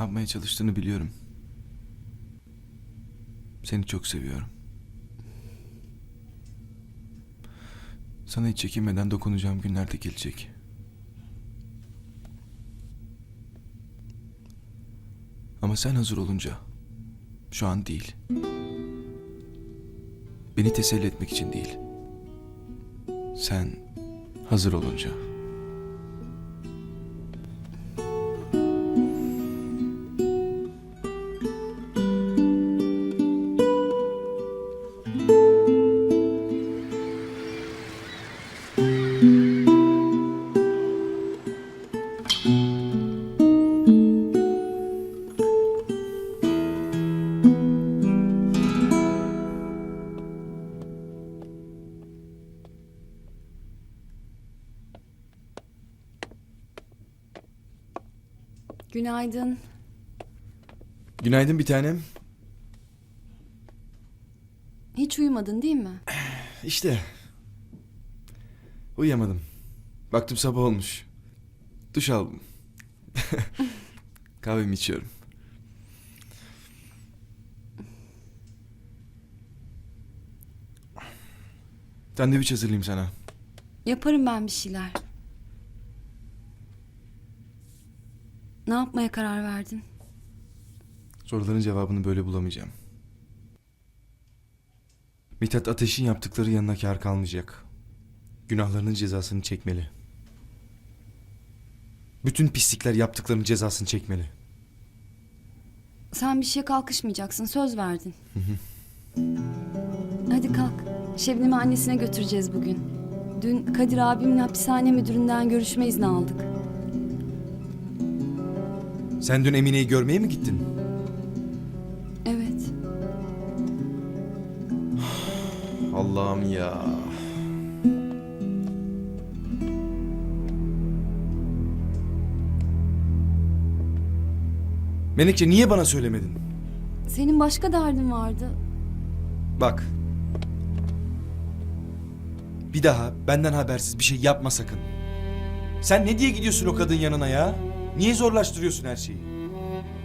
yapmaya çalıştığını biliyorum. Seni çok seviyorum. Sana hiç çekinmeden dokunacağım günler de gelecek. Ama sen hazır olunca, şu an değil. Beni teselli etmek için değil. Sen hazır olunca. Günaydın. Günaydın bir tanem. Hiç uyumadın değil mi? İşte. Uyuyamadım. Baktım sabah olmuş. Duş aldım. Kahvemi içiyorum. Sandviç hazırlayayım sana. Yaparım ben bir şeyler. Ne yapmaya karar verdin? Soruların cevabını böyle bulamayacağım. Mithat Ateş'in yaptıkları yanına kar kalmayacak. Günahlarının cezasını çekmeli. Bütün pislikler yaptıklarının cezasını çekmeli. Sen bir şeye kalkışmayacaksın. Söz verdin. Hadi kalk. Şebnem'i annesine götüreceğiz bugün. Dün Kadir abimin hapishane müdüründen görüşme izni aldık. Sen dün Emine'yi görmeye mi gittin? Evet. Allah'ım ya. Menekşe niye bana söylemedin? Senin başka derdin vardı. Bak. Bir daha benden habersiz bir şey yapma sakın. Sen ne diye gidiyorsun o kadın yanına ya? Niye zorlaştırıyorsun her şeyi?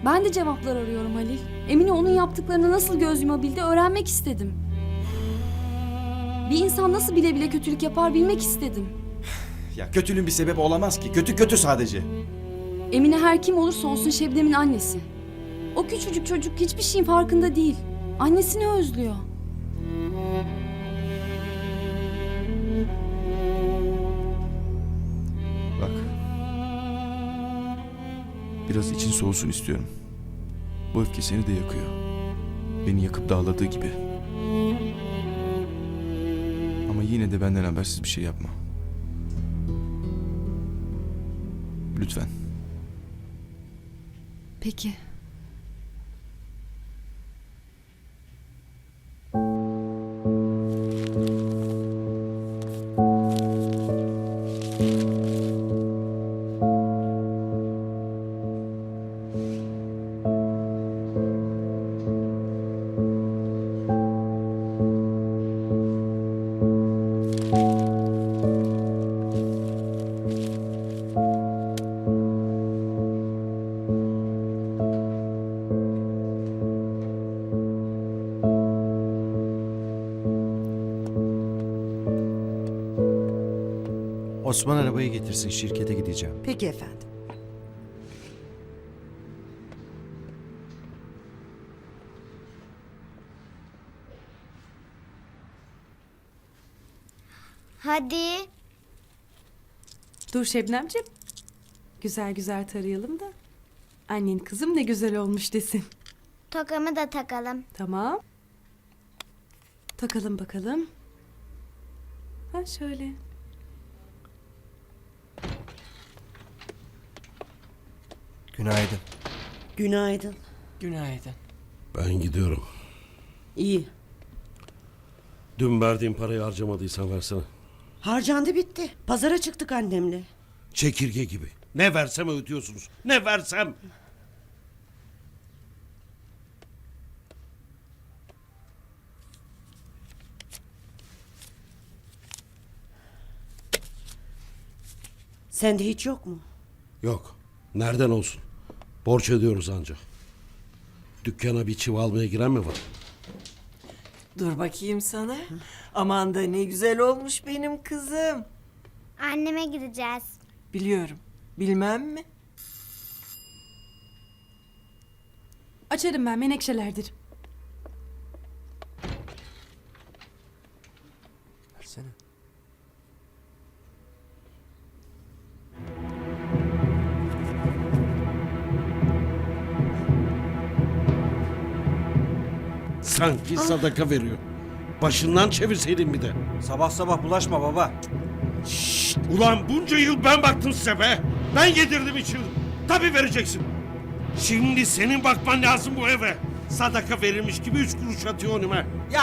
Ben de cevaplar arıyorum Halil. Emine onun yaptıklarını nasıl göz yumabildi öğrenmek istedim. Bir insan nasıl bile bile kötülük yapar bilmek istedim. Ya kötülüğün bir sebebi olamaz ki. Kötü kötü sadece. Emine her kim olursa olsun Şebnem'in annesi. O küçücük çocuk hiçbir şeyin farkında değil. Annesini özlüyor. Bak. Biraz için soğusun istiyorum. Bu öfke seni de yakıyor. Beni yakıp dağladığı gibi. Ama yine de benden habersiz bir şey yapma. Lütfen. Peki. Osman arabayı getirsin şirkete gideceğim. Peki efendim. Hadi. Dur Şebnemciğim. Güzel güzel tarayalım da. Annen kızım ne güzel olmuş desin. Tokamı da takalım. Tamam. Takalım bakalım. Ha şöyle. Günaydın. Günaydın. Günaydın. Ben gidiyorum. İyi. Dün verdiğim parayı harcamadıysan versene. Harcandı bitti. Pazara çıktık annemle. Çekirge gibi. Ne versem ödüyorsunuz. Ne versem. Sende hiç yok mu? Yok. Nereden olsun? Borç ödüyoruz ancak. Dükkana bir çivi almaya giren mi var? Dur bakayım sana. Aman da ne güzel olmuş benim kızım. Anneme gideceğiz. Biliyorum. Bilmem mi? Açarım ben menekşelerdir. Versene. Sanki sadaka veriyor. Başından çevirseydin bir de. Sabah sabah bulaşma baba. Ulan bunca yıl ben baktım size be. Ben yedirdim içirdim. Tabii vereceksin. Şimdi senin bakman lazım bu eve. Sadaka verilmiş gibi üç kuruş atıyor önüme. Ya